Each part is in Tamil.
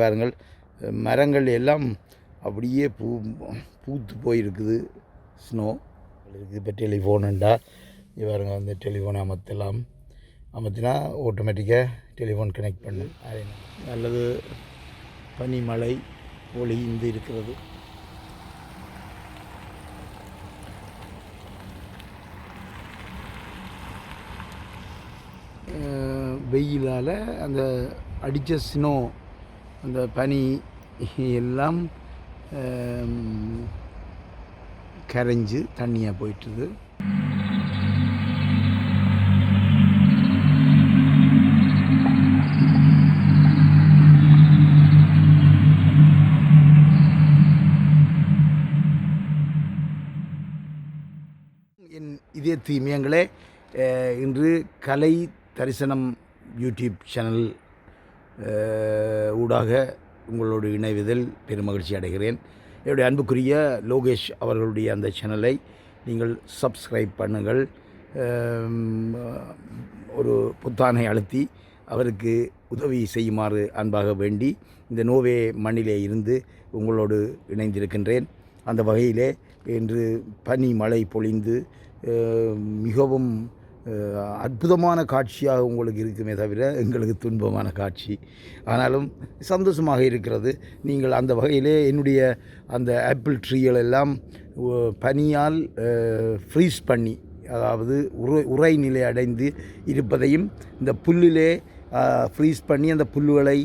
பாருங்கள் மரங்கள் எல்லாம் அப்படியே பூ பூத்து போயிருக்குது. ஸ்னோ இருக்குது இப்போ டெலிஃபோனுண்டா இவருங்க வந்து டெலிஃபோனை அமர்த்தலாம். அமர்த்தினா ஆட்டோமேட்டிக்காக டெலிஃபோன் கனெக்ட் பண்ணும் அது நல்லது பனிமழை ஒளிந்து இருக்கிறது. வெயிலால் அந்த அடித்த ஸ்னோ அந்த பனி எல்லாம் கரைஞ்சு தண்ணியாக போயிட்டுது. என் இதய தீமியங்களே இன்று கலை தரிசனம் யூடியூப் சேனல் ஊடாக உங்களோடு இணைவதில் பெருமகிழ்ச்சி அடைகிறேன். என்னுடைய அன்புக்குரிய லோகேஷ் அவர்களுடைய அந்த சேனலை நீங்கள் சப்ஸ்கிரைப் பண்ணுங்கள். ஒரு புத்தானை அழுத்தி அவருக்கு உதவி செய்யுமாறு அன்பாக வேண்டி இந்த நோவே மண்ணிலே இருந்து உங்களோடு இணைந்திருக்கின்றேன். அந்த வகையிலே இன்று பனி மழை பொழிந்து மிகவும் அற்புதமான காட்சியாக உங்களுக்கு இருக்குமே தவிர எங்களுக்கு துன்பமான காட்சி. ஆனாலும் சந்தோஷமாக இருக்கிறது. நீங்கள் அந்த வகையிலே என்னுடைய அந்த ஆப்பிள் ட்ரீகள் எல்லாம் பனியால் ஃப்ரீஸ் பண்ணி அதாவது உரை உரை நிலை அடைந்து இருப்பதையும் இந்த புல்லிலே ஃப்ரீஸ் பண்ணி அந்த புல்லுகளை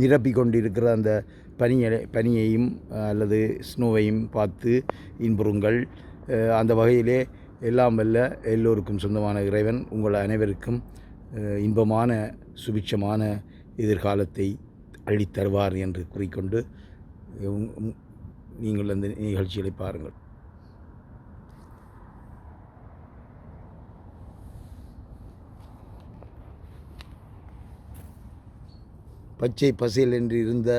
நிரப்பி நிரப்பிக் கொண்டிருக்கிற அந்த பனியை பனியையும் அல்லது ஸ்னோவையும் பார்த்து இன்புறுங்கள். அந்த வகையிலே எல்லாம் வல்ல எல்லோருக்கும் சொந்தமான இறைவன் உங்கள் அனைவருக்கும் இன்பமான சுபிட்சமான எதிர்காலத்தை அள்ளித்தருவார் என்று கூறிக்கொண்டு நீங்கள் அந்த நிகழ்ச்சிகளை பாருங்கள். பச்சை பசேல் என்று இருந்த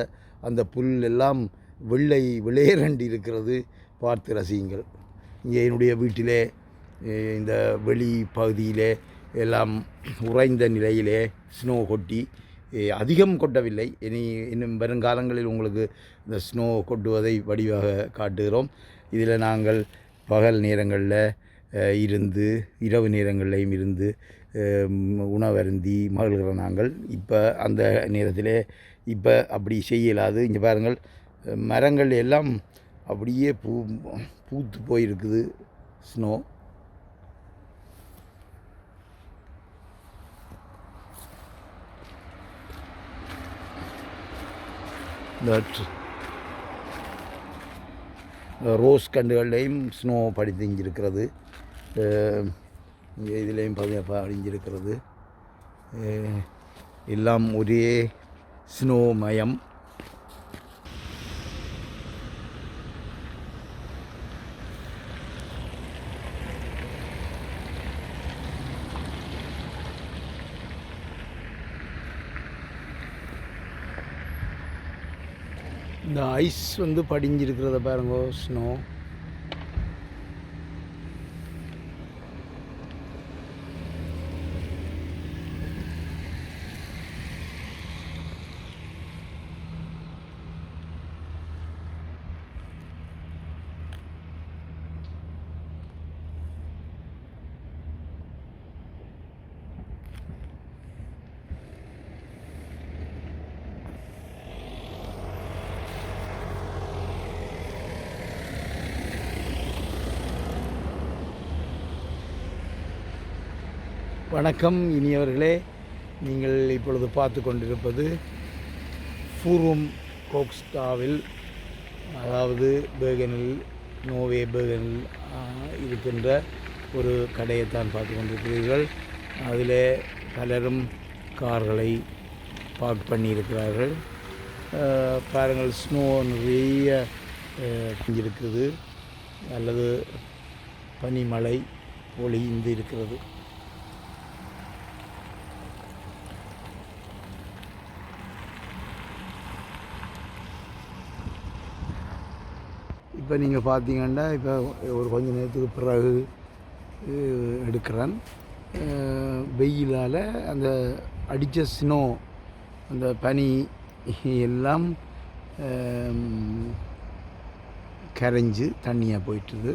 அந்த புல் எல்லாம் வெள்ளை விளையரண்டு இருக்கிறது. பார்த்து ரசியுங்கள். இங்கே என்னுடைய வீட்டிலே இந்த வெளி பகுதியிலே எல்லாம் உறைந்த நிலையிலே ஸ்னோ கொட்டி அதிகம் கொட்டவில்லை. இனி இன்னும் வருங்காலங்களில் உங்களுக்கு இந்த ஸ்னோ கொட்டுவதை வடிவாக காட்டுகிறோம். இதில் நாங்கள் பகல் நேரங்களில் இருந்து இரவு நேரங்களிலையும் இருந்து உணவருந்தி மகிழ்கிற நாங்கள். இப்போ அந்த நேரத்திலே இப்போ அப்படி செய்யலாது. இங்கே பாருங்கள் மரங்கள் எல்லாம் அப்படியே பூ பூத்து போயிருக்குது ஸ்னோ தட் ரோஸ் uh, கண்டுகள்லேயும் ஸ்னோ படிஞ்சிருக்கிறது uh, இதுலேயும் பதி படிஞ்சிருக்கிறது uh, எல்லாம் ஒரே ஸ்னோ மயம். இந்த ஐஸ் வந்து படிஞ்சிருக்கிறத பாருங்க ஸ்னோ வணக்கம் இனியவர்களே. நீங்கள் இப்பொழுது பார்த்து கொண்டிருப்பது ஃபூரும் கோக்ஸ்டாவில் அதாவது பேகனில் நோவே பேகனில் இருக்கின்ற ஒரு கடையைத்தான் பார்த்து கொண்டிருக்கிறீர்கள். அதில் பலரும் கார்களை பார்க் பண்ணியிருக்கிறார்கள். பாருங்கள் ஸ்னோ நிறைய இருக்குது. அல்லது பனிமழை பொழிந்து இருக்கிறது. இப்போ நீங்கள் பார்த்தீங்கன்னா இப்போ ஒரு கொஞ்ச நேரத்துக்கு பிறகு எடுக்கிறேன். வெயிலால் அந்த அடித்த ஸ்னோ அந்த பனி எல்லாம் கரைஞ்சு தண்ணியாக போயிட்டுது.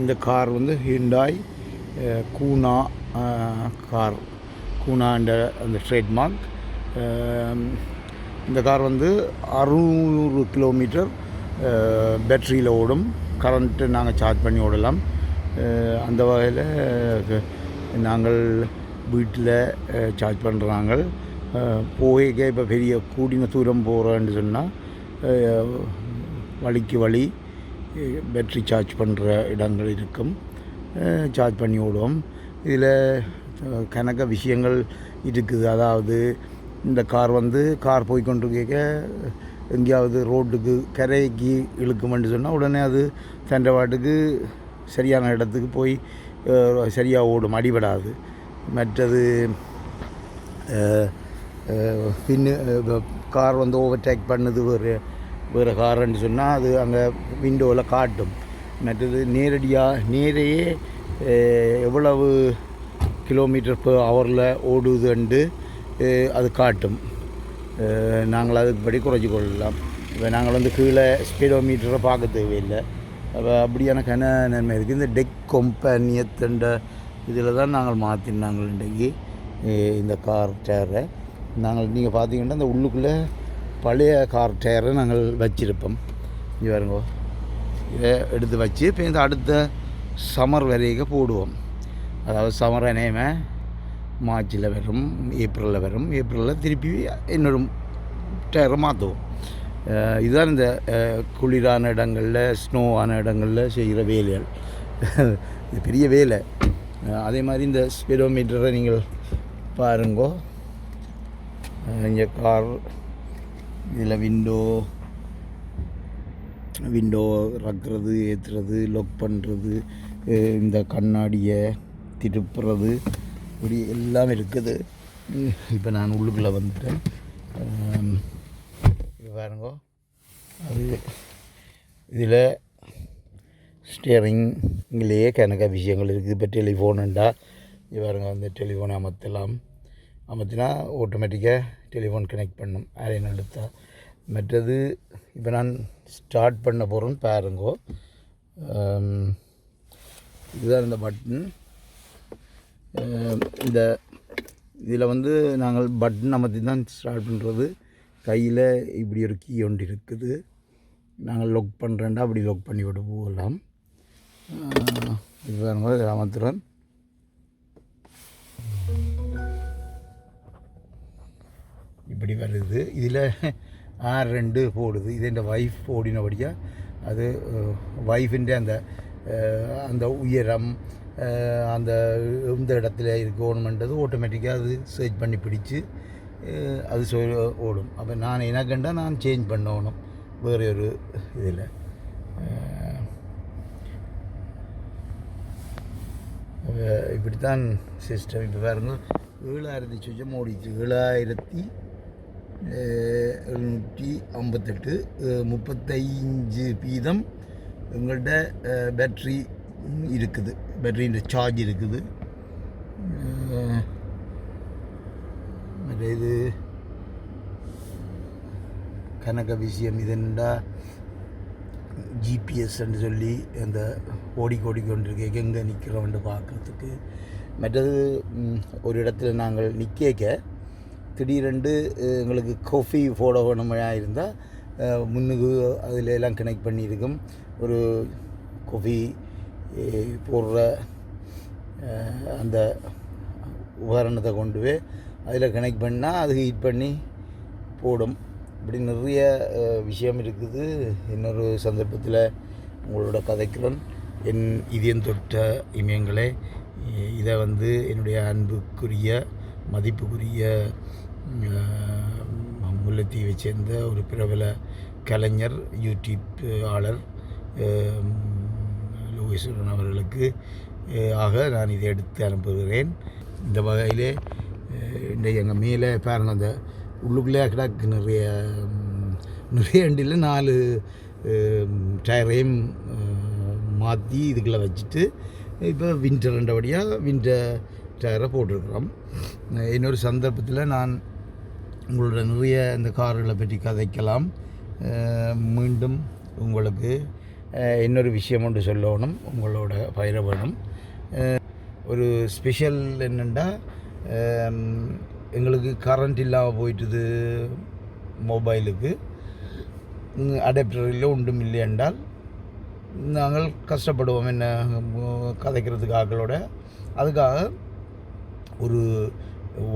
இந்த கார் வந்து ஹிண்டாய் கூனா கார். கூனான்ற uh, அந்த ட்ரேட்மார்க் இந்த கார் வந்து அறுநூறு கிலோமீட்டர் பேட்டரியில் ஓடும். கரண்ட்டு நாங்கள் சார்ஜ் பண்ணி ஓடலாம். அந்த வகையில் நாங்கள் வீட்டில் சார்ஜ் பண்ணுறாங்க போய்க்க இப்போ பெரிய கூடின தூரம் போகிறோன்னு சொன்னால் வழிக்கு வழி பேட்ரி சார்ஜ் பண்ணுற இடங்கள் இருக்கும். சார்ஜ் பண்ணி விடுவோம் இதில் கணக்க விஷயங்கள் இருக்குது. அதாவது இந்த கார் வந்து கார் போய் கொண்டிருக்க எங்கேயாவது ரோட்டுக்கு கரைக்கு இழுக்குமென்று சொன்னால் உடனே அது தண்டை பாட்டுக்கு சரியான இடத்துக்கு போய் சரியாக ஓடும். அடிபடாது. மற்றது பின்னு கார் வந்து ஓவர்டேக் பண்ணுது ஒரு வேறு காருன்னு சொன்னால் அது அங்கே விண்டோவில் காட்டும். மற்றது நேரடியாக நேரையே எவ்வளவு கிலோமீட்டர் per ஹவரில் ஓடுதுண்டு அது காட்டும். நாங்கள் அதுக்குப்படி குறைச்சி கொள்ளலாம். இப்போ நாங்கள் வந்து கீழே ஸ்பீடோமீட்டரை பார்க்க தேவையில்லை. அப்போ அப்படியான கன நன்மை இருக்குது இந்த டெக் கொம்பனியத்துன்ற இதில் தான் நாங்கள் மாற்றினாங்கள் இன்றைக்கி இந்த கார் டேரை நாங்கள் நீங்கள் பார்த்தீங்கன்னா இந்த உள்ளுக்குள்ளே பழைய கார் டயரை நாங்கள் வச்சிருப்போம். இங்கே வருங்கோ இதை எடுத்து வச்சு இப்போ இந்த அடுத்த சம்மர் வரைக்கும் போடுவோம். அதாவது சம்மர் அநேகமே மார்ச்சில் வரும் ஏப்ரலில் வரும். ஏப்ரலில் திருப்பி இன்னொரு டயரை மாற்றுவோம் இதுதான் இந்த குளிரான இடங்களில் ஸ்னோவான இடங்களில் செய்கிற வேலைகள். இது பெரிய வேலை. அதே மாதிரி இந்த ஸ்பீடோமீட்டரை நீங்கள் பாருங்கோ. இங்கே கார் இதில் விண்டோ விண்டோ ரக்குறது ஏற்றுறது லொக் பண்ணுறது இந்த கண்ணாடியை திருப்புறது இப்படி எல்லாம் இருக்குது. இப்போ நான் உள்ளுக்குள்ளே வந்துட்டேன். இது பாருங்க. அது இதில் ஸ்டியரிங்லேயே கணக்க விஷயங்கள் இருக்குது. இப்போ டெலிஃபோனுண்டா இது பாருங்க வந்து டெலிஃபோனை அமர்த்தலாம். அமர்த்தினா ஆட்டோமேட்டிக்காக டெலிஃபோன் கனெக்ட் பண்ணும் அரையன் எடுத்தால் மற்றது இப்போ நான் ஸ்டார்ட் பண்ண போகிறேன்னு பாருங்கோ. இதுதான் இந்த பட்டன். இந்த இதில் வந்து நாங்கள் பட்டன் அமர்த்தி தான் ஸ்டார்ட் பண்ணுறது கையில் இப்படி ஒரு கீ ஒன்று இருக்குது. நாங்கள் லொக் பண்ணுறேன்டா அப்படி லொக் பண்ணி விட்டு போகலாம். இதுதான் இது பாருங்க அமர்த்துறேன் இப்படி வருது. இதில் ஆர் ரெண்டு போடுது. இது இந்த ஒய்ஃப் ஓடினபடியாக அது வைஃபிൻ്റെ அந்த அந்த உயரம் அந்த இந்த இடத்துல இருக்கணுமென்றது ஆட்டோமேட்டிக்காக அது சர்ச் பண்ணி பிடிச்சி அது சொல் ஓடும். அப்போ நான் என்ன எனக்குண்டா நான் சேஞ்ச் பண்ணணும். வேறு ஒரு இதில். இப்படித்தான் சிஸ்டம் இப்போ பாருங்க ஏழாயிரத்தி சுச்சம் ஓடிச்சு ஏழாயிரத்தி எழுநூற்றி ஐம்பத்தெட்டு அஹ், முப்பத்தைஞ்சு வீதம் எங்கள்கிட்ட பேட்ரி இருக்குது. பேட்டரியின் சார்ஜ் இருக்குது. மற்ற இது கனக விஷயம் இதுண்டா ஜிபிஎஸ்ன்னு சொல்லி அந்த ஓடி ஓடிக்கொண்டிருக்க எங்கே நிற்கிறோம்னு பார்க்குறதுக்கு. மற்றது ஒரு இடத்துல நாங்கள் நிற்க திடீரெண்டு எங்களுக்கு காஃபி போட வேணுமையா இருந்தால் முன்னுக்கு அதில் எல்லாம் கனெக்ட் பண்ணியிருக்கும். ஒரு காஃபி போடுற அந்த உபகரணத்தை கொண்டு போய் அதில் கனெக்ட் பண்ணால் அது ஹீட் பண்ணி போடும். இப்படி நிறைய விஷயம் இருக்குது. இன்னொரு சந்தர்ப்பத்தில் உங்களோட கதைக்கிறேன் என் இதயம் தொட்ட இமயங்களே இதை வந்து என்னுடைய அன்புக்குரிய மதிப்புக்குரிய முல்லைத்தீவை சேர்ந்த ஒரு பிரபல கலைஞர் யூடியூப் ஆளர் லோகேஸ்வரன் அவர்களுக்கு ஆக நான் இதை எடுத்து அனுப்புகிறேன். இந்த வகையிலே இன்றைக்கு எங்கள் மேலே பாருங்க அந்த உள்ளுக்குள்ளே கிடக்கு நிறைய நிறைய வண்டியில் நாலு டயரையும் மாற்றி இதுக்குள்ளே வச்சுட்டு இப்போ விண்டர் ரெண்டபடியாக விண்டர் டயரை போட்டிருக்கிறோம். இன்னொரு சந்தர்ப்பத்தில் நான் உங்களோட நிறைய இந்த கார்களை பற்றி கதைக்கலாம். மீண்டும் உங்களுக்கு இன்னொரு விஷயம் ஒன்று சொல்லணும் உங்களோட பயிர வேணும். ஒரு ஸ்பெஷல் என்னென்னா எங்களுக்கு கரண்ட் இல்லாமல் போயிட்டுது மொபைலுக்கு அடாப்டர் இல்லை ஒன்றும் இல்லை என்றால் நாங்கள் கஷ்டப்படுவோம் என்ன உம், கதைக்கிறதுக்கு ஆக்களோட. அதுக்காக ஒரு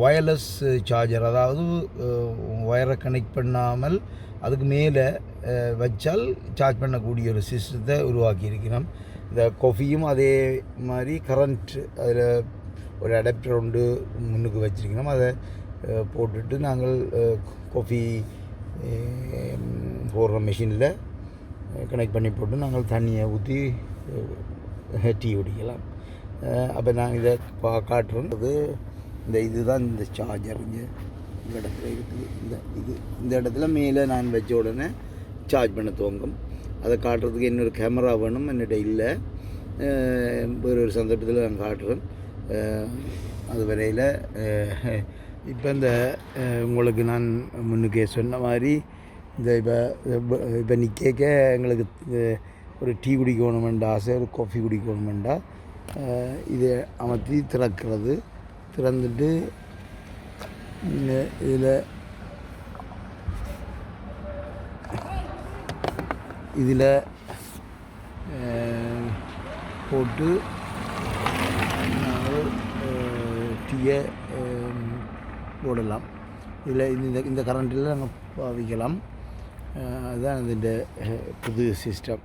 ஒயர்லெஸ் சார்ஜர் அதாவது ஒயரை கனெக்ட் பண்ணாமல் அதுக்கு மேலே வச்சால் சார்ஜ் பண்ணக்கூடிய ஒரு சிஸ்டத்தை உருவாக்கியிருக்கிறோம். இந்த கொஃபியும் அதே மாதிரி கரண்ட் அதில் ஒரு அடாப்டர் ஒன்று முன்னுக்கு வச்சுருக்கிறோம். அதை போட்டுட்டு நாங்கள் கொஃபி போடுற மிஷினில் கனெக்ட் பண்ணி போட்டு நாங்கள் தண்ணியை ஊற்றி டீ குடிக்கலாம். அப்போ நாங்கள் இதை பா காட்டுறோம். அது இந்த இதுதான் இந்த சார்ஜர் இங்கே. இந்த இடத்துல இருக்குது. இந்த இது இந்த இடத்துல மேலே நான் வச்ச உடனே சார்ஜ் பண்ண துவங்கும். அதை காட்டுறதுக்கு இன்னொரு கேமரா வேணும் என்னிட்ட இல்லை. வேறு ஒரு சந்தர்ப்பத்தில் நான் காட்டுறேன். அது வரையில் இப்போ இந்த உங்களுக்கு நான் முன்னுக்கே சொன்ன மாதிரி இந்த இப்போ இப்போ நிற்க எங்களுக்கு ஒரு டீ குடிக்கணுமெண்டா ஆசை ஒரு காஃபி குடிக்கணுமெண்டா இதை அமர்த்தி திறக்கிறது. திறந்துட்டு இதில் இதில் போட்டு டீயை போடலாம். இதில் இந்த இந்த கரண்ட்டில் நாங்கள் பாவிக்கலாம். அதுதான் இந்த புது சிஸ்டம்